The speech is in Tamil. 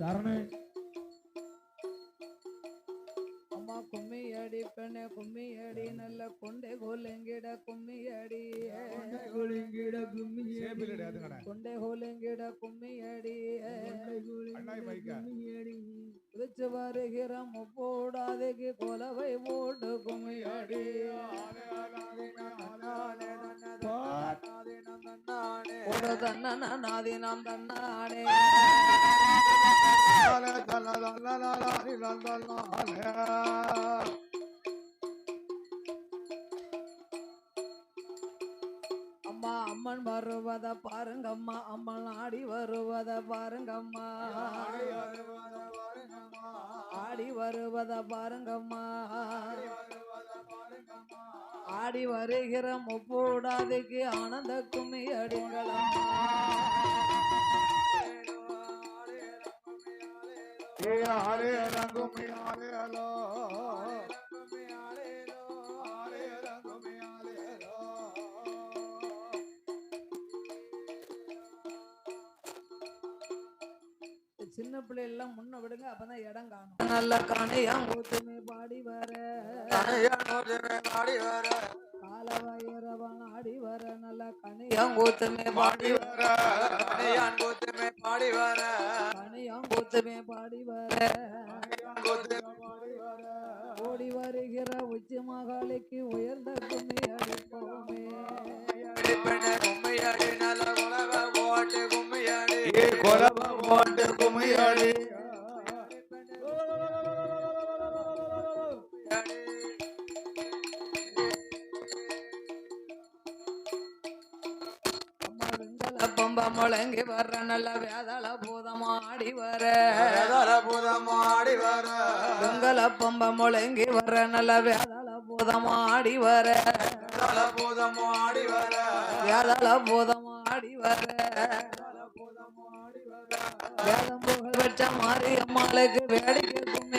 சரணே அம்மா கும்மி அடி பெண்ணே கும்மி அடி நல்ல கொண்டே கோலெங்கிட கும்மி அடி. குளிங்கிட கும்மி கொண்டே கோலெங்கிட கும்மி அடி. அண்ணாய் மைக்கா குதிச்சு வருகிற முப்போடாதைக்கு கொலவை போட்டு கும்மி அடி. ஒரு தன்னன நாதினம் தன்னானே அம்மா அம்மன் வருவத பாருங்கம்மா அம்மன் ஆடி வருவத பாருங்கம்மா ஆடி வருவத பாருங்கம்மா ஆடி வருகிற முப்பூடாதைக்கு ஆனந்த கும்மி அடிங்களம்மா சின்ன பிள்ளை எல்லாம் முன்ன விடுங்க அப்பதான் இடம் காணும். நல்ல கணையம் ஊத்துமே பாடி வர. காலவயரவன் ஆடி வர. நல்ல கணையம் ஊத்துமே பாடி வர. கணையம் ஊத்துமே பாடி வர. ஓடி வருகிற உச்சி மகாலிக்கு உயர்ந்த கும்மி அடிப்போமே போட்டு பம்ப முழங்கி வர்ற நல்ல வேதல பூதம் ஆடி வர ஆடி வர வெங்கல பம்ப முழங்கி வர்ற நல்ல வேதல பூதம் ஆடி வர பூதம் ஆடி வர வேதல பூதம் ஆடி வர. வேதம் புகழ் பெற்ற மாரியம்மாளுக்கு வேடிக்கை கும்மி அடிப்போம்